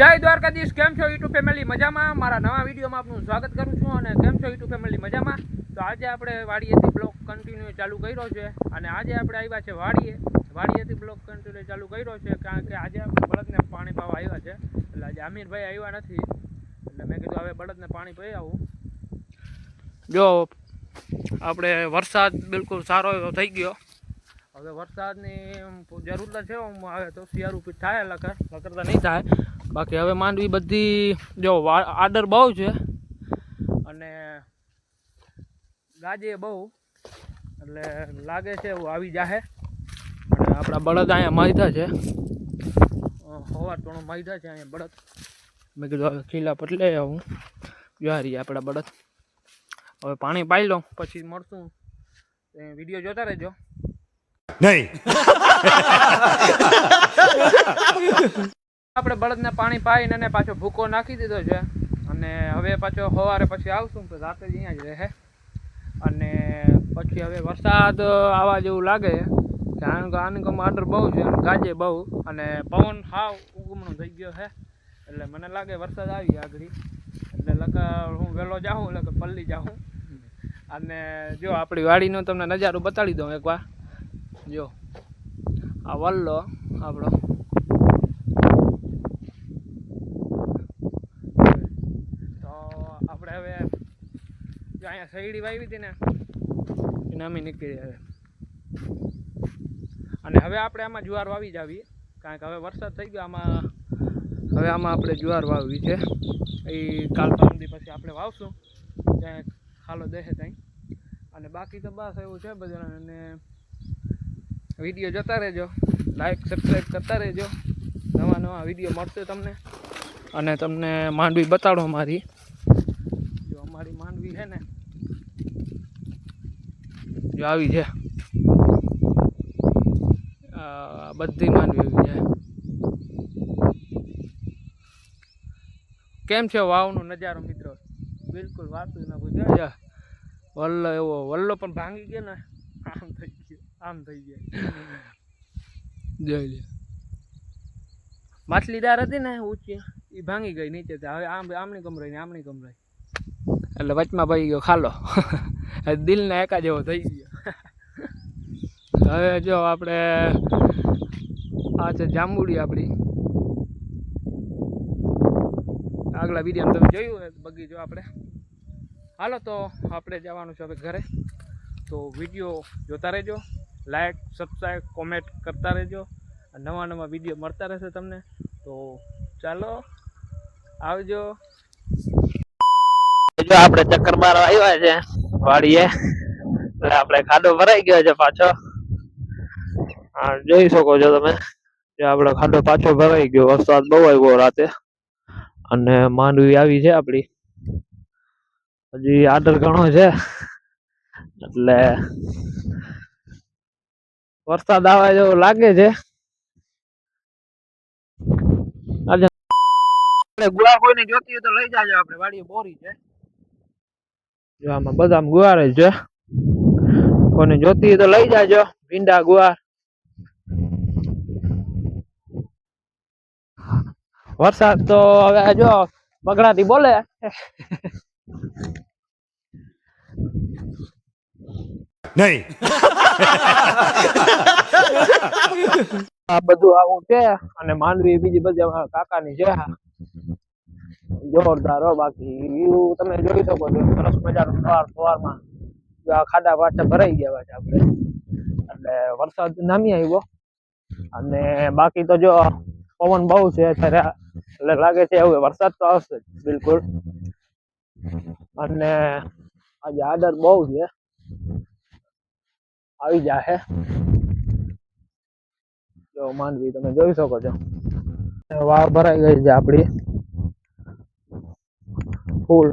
જય દ્વારકાધીશ. કેમ છો યુટ્યુબ ફેમિલી? મજામાં? મારા નવા વિડીયોમાં આપનું સ્વાગત કરું છું અને કેમ છો યુટ્યુબ ફેમિલી? મજામાં? તો આજે આપણે વાડીએથી બ્લોક કન્ટિન્યુ ચાલુ કર્યો છે અને આજે આપણે આવ્યા છે વાડીએ. વાડીએથી બ્લોક કન્ટિન્યુ ચાલુ કર્યો છે કારણ કે આજે આપણે બળદને પાણી પાવા આવ્યા છે. એટલે આજે આમીરભાઈ આવ્યા નથી. એટલે મેં કીધું હવે બળદને પાણી પી આવું. જો, આપણે વરસાદ બિલકુલ સારો એવો થઈ ગયો. હવે વરસાદની જરૂર તો છે હવે તો શિયાળું થાય, લકર લકર તો નહીં થાય. બાકી હવે માંડવી બધી જો વા- આડર બહુ છે. અને ગાજે બહુ એટલે લાગે છે એવું આવી જાહે. અને આપણા બળદ અહીંયા માયધા છે. સવાર ત્રણ માયધા છે અહીંયા બળદ. મેં કીધું હવે ખીલા પર લઈ આવું જ્વારી આપણા બળદ. હવે પાણી પાઈ લો પછી મળશું. વીડિયો જોતા રહેજો. નહીં. આપણે બળદને પાણી પાઈને અને પાછો ભૂકો નાખી દીધો છે. અને હવે પાછો સવારે પછી આવશું, તો રાતે જ અહીંયા જ રહે. અને પછી હવે વરસાદ આવવા જેવું લાગે. કે આનું આનું આડર બહુ છે ગાજે બહુ. અને પવન હાવ ઉગમણો થઈ ગયો છે. એટલે મને લાગે વરસાદ આવી આગળ. એટલે લગા હું વહેલો જાઉં, એટલે કે પલ્લી જાઉં. અને જો આપણી વાડીનો તમને નજારો બતાડી દઉં એકવાર. જો, આ વલ્લો આપણો તો આપણે હવે અહીંયા શેરડી વાવી હતી ને, એ નામી નીકળી હવે. અને હવે આપણે આમાં જુવાર વાવી જાવી કારણ કે હવે વરસાદ થઈ ગયો, આમાં હવે આમાં આપણે જુવાર વાવવી છે. એ કાલ પરમદી પછી આપણે વાવશું. ત્યાં ખાલો દેશે ત્યાં અને બાકી તો બસ એવું છે બધા અને વીડિયો જોતા રહેજો. લાઈક સબસ્ક્રાઈબ કરતા રહેજો. નવા નવા વીડિયો મળશે તમને. અને તમને માંડવી બતાડો અમારી જો અમારી માંડવી છે ને જો આવી છે. બધી માનવી આવી છે. કેમ છે વાવનો નજારો મિત્રો? બિલકુલ વાતું ના કોઈ વલ્લો એવો, વલ્લો પણ ભાંગી ગયો ને. આમ થઈ ગયો, આમ થઈ ગયો. જોઈ લે માછલીદાર હતી ને ઊંચી એ ભાંગી ગઈ નીચે હવે આમ, આમની કમરાઈ ને આમની કમરાઈ એટલે વચમાં ભાઈ ગયો ખાલો. દિલના એકા જેવો થઈ ગયો. હવે જો આપણે આ છે જાંબુડી આપણી. આગલા વીડિયો તમે જોયું ને બગીચો આપણે. હાલો તો આપણે જવાનું છે હવે ઘરે. તો વીડિયો જોતા રહેજો. લાઈક સબસ્ક્રાઈબ કોમેન્ટ કરતા રહેજો. નવા નવા વીડિયો મળતા રહેશે તમને. તો ચાલો, આવજો. જો આપણે ચક્કર મારવા આવ્યા છે વાડીએ. એટલે આપણે ખાડો ભરાઈ ગયો છે પાછો. જોઈ શકો છો તમે. જે આપણો ખાડો પાછો ભરાઈ ગયો. વરસાદ બહુ આવ્યો રાતે. અને માંડવી આવી છે આપણી. હજી આદર ઘણો છે. એટલે વરસાદ આવે જેવું લાગે છે. ગુવાર કોઈને જોતી હોય તો લઈ જાજો. આપણે વાડીએ બોરી છે. જો આમાં બદામ ગુવાર છે. કોઈને જોતી હોય તો લઈ જાજો. ભીંડા ગુવાર. વરસાદ તો હવે જો બગડાથી બોલે નહીં આ બધું આવું છે અને માંડવી બીજી બધી અમારા કાકાની છે જોરદાર હો બાકી વ્યૂ તમે જોઈ શકો છો સરસ મજાનું સવાર સવારમાં જો આ ખાડા પાછા ભરાઈ ગયા પાછા આપણે એટલે વરસાદ નામી આવ્યો અને બાકી તો જો પવન બહુ છે અત્યારે એટલે લાગે છે હવે વરસાદ તો આવશે બિલકુલ. અને આજે આદર બહુ છે. આવી જાહે. જો માંડવી તમે જોઈ શકો છો. વાવ ભરાઈ ગઈ છે આપણી ફૂલ.